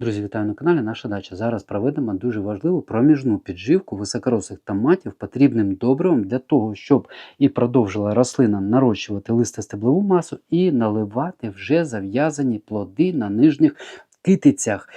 Друзі, вітаю на каналі Наша Дача. Зараз проведемо дуже важливу проміжну підживку високорослих томатів потрібним добривом для того, щоб і продовжила рослина нарощувати листостеблову масу і наливати вже зав'язані плоди на нижніх китицях.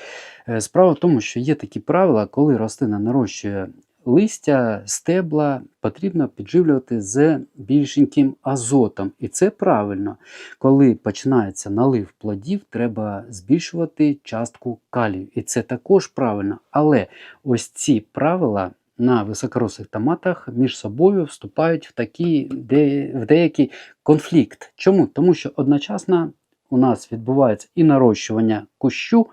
Е, Справа в тому, що є такі правила, коли рослина нарощує листя, стебла, потрібно підживлювати з більшеньким азотом. І це правильно. Коли починається налив плодів, треба збільшувати частку калію. І це також правильно. Але ось ці правила на високорослих томатах між собою вступають в такий де, в деякий конфлікт. Чому? Тому що одночасно у нас відбувається і нарощування кущу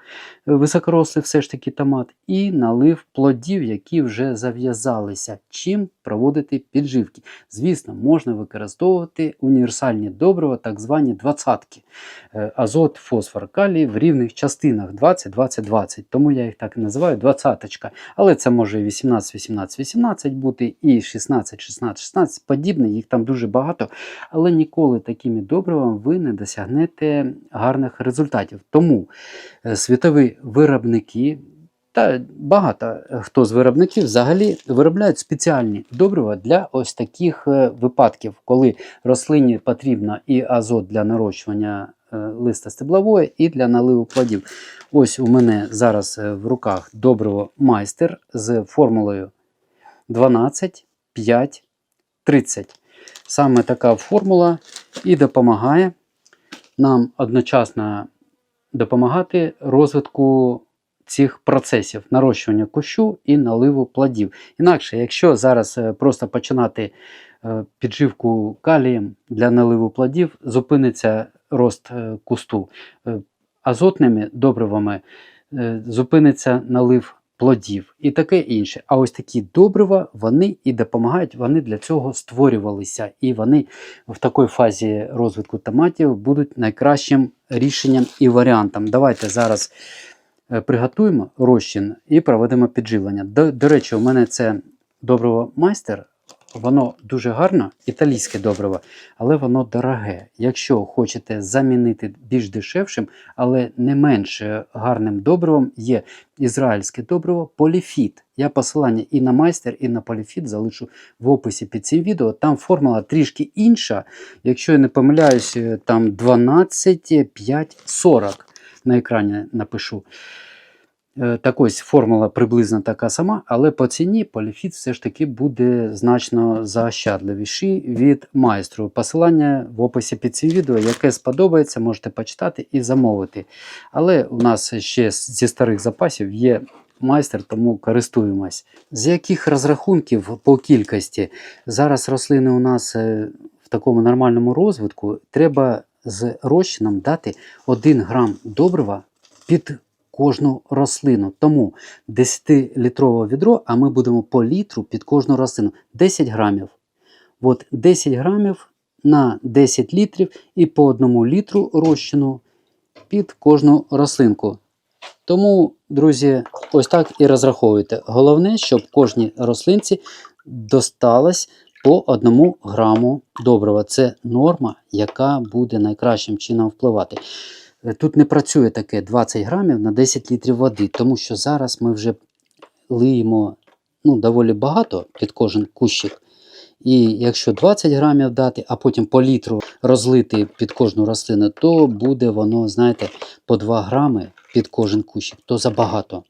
е, високорослий все ж таки томат, і налив плодів, які вже зав'язалися. Чим проводити підживки? Звісно, можна використовувати універсальні добрива, так звані двадцятки. Е, Азот, фосфор, калій в рівних частинах 20-20-20. Тому я їх так і називаю двадцяточка. Але це може і 18-18-18 бути, і 16-16-16 подібне, їх там дуже багато. Але ніколи такими добривами ви не досягнете гарних результатів. Тому світові виробники. Та багато хто з виробників взагалі виробляють спеціальні добрива для ось таких е, випадків, коли рослині потрібно і азот для нарощування е, листа стеблової, і для наливу плодів. Ось у мене зараз е, в руках добриво майстер з формулою 12, 5, 30. Саме така формула і допомагає нам одночасно допомагати розвитку цих процесів нарощування кущу і наливу плодів. Інакше, якщо зараз е, просто починати е, підживку калієм для наливу плодів, зупиниться рост е, кусту. Азотними добривами зупиниться налив плодів і таке інше. А ось такі добрива вони і допомагають, вони для цього створювалися, і вони в такій фазі розвитку томатів будуть найкращим рішенням і варіантом. Давайте зараз е, приготуємо розчин і проведемо підживлення. До, до речі, у мене це добриво майстер. Воно дуже гарно, італійське добриво, але воно дороге. Якщо хочете замінити більш дешевшим, але не менш е, гарним добривом, є ізраїльське добриво поліфіт. Я посилання і на майстер, і на поліфіт залишу в описі під цим відео. Там формула трішки інша. Якщо я не помиляюсь, е, там 12, 5, 40 на екрані напишу. Е, Так ось формула приблизно така сама, але по ціні поліфіт все ж таки буде значно заощадливіший від майстру. Посилання в описі під цим відео, яке сподобається, можете почитати і замовити. Але у нас ще зі старих запасів є майстер, тому користуємось. З яких розрахунків по кількості? Зараз рослини у нас е, в такому нормальному розвитку. Треба з розчином дати 1 грам добрива під кожну рослину. Тому 10-літрове відро, а ми будемо по літру під кожну рослину. 10 грамів. От 10 грамів на 10 літрів і по одному літру розчину під кожну рослинку. Тому, друзі, ось так і розраховуйте. Головне, щоб кожній рослинці досталось по одному граму добрива. Це норма, яка буде найкращим чином впливати. Тут не працює таке 20 грамів на 10 літрів води, тому що зараз ми вже лиємо ну, доволі багато під кожен кущик. І якщо 20 грамів дати, а потім по літру розлити під кожну рослину, то буде воно, знаєте, по 2 грами під кожен кущик, то забагато.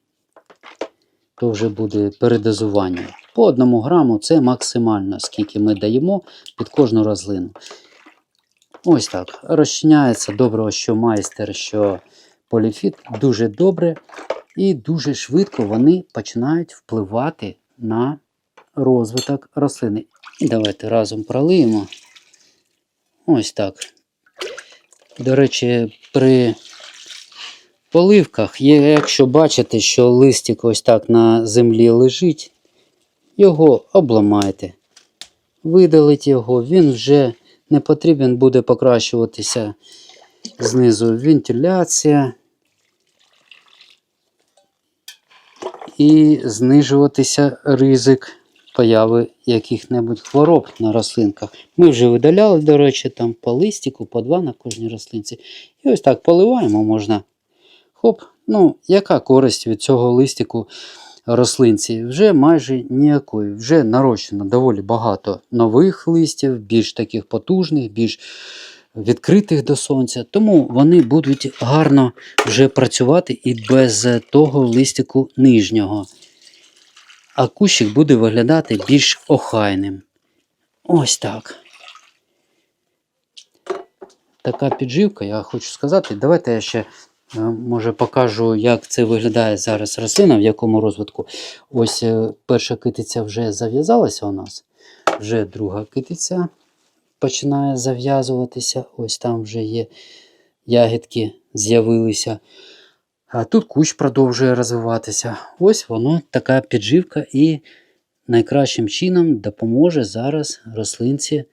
То вже буде передозування. По одному граму це максимально, скільки ми даємо під кожну рослину. Ось так. Розчиняється доброго, що майстер, що поліфіт дуже добре і дуже швидко вони починають впливати на розвиток рослини. Давайте разом пролиємо. Ось так. До речі, при поливках, якщо бачите, що листик ось так на землі лежить, його обламайте. Видалить його, він вже не потрібен буде покращуватися знизу вентиляція і знижуватися ризик появи яких-небудь хвороб на рослинках. Ми вже видаляли, до речі, там по листику, по два на кожній рослинці. І ось так поливаємо можна. Хоп, Ну, яка користь від цього листику рослинці? Вже майже ніякої. Вже нарощено доволі багато нових листів, більш таких потужних, більш відкритих до сонця. Тому вони будуть гарно вже працювати і без того листику нижнього. А кущик буде виглядати більш охайним. Ось так. Така підживка, я хочу сказати. Давайте я ще може покажу, як це виглядає зараз рослина, в якому розвитку. Ось е, перша китиця вже зав'язалася у нас, вже друга китиця починає зав'язуватися. Ось там вже є ягідки з'явилися. А тут кущ продовжує розвиватися. Ось воно така підживка і найкращим чином допоможе зараз рослинці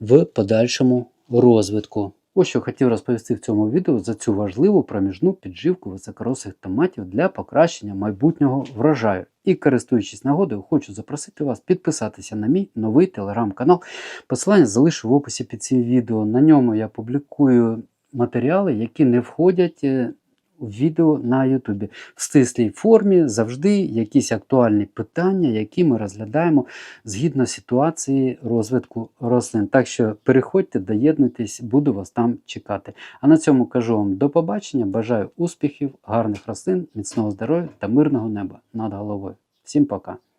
в подальшому розвитку. Ось що хотів розповісти в цьому відео за цю важливу проміжну підживку високоросих томатів для покращення майбутнього врожаю. І користуючись нагодою, хочу запросити вас підписатися на мій новий телеграм-канал. Посилання залишу в описі під цим відео. На ньому я публікую матеріали, які не входять е, відео на Ютубі. В стислій формі завжди якісь актуальні питання, які ми розглядаємо згідно ситуації розвитку рослин. Так що переходьте, доєднуйтесь, буду вас там чекати. А на цьому кажу вам до побачення. Бажаю успіхів, гарних рослин, міцного здоров'я та мирного неба над головою. Всім пока!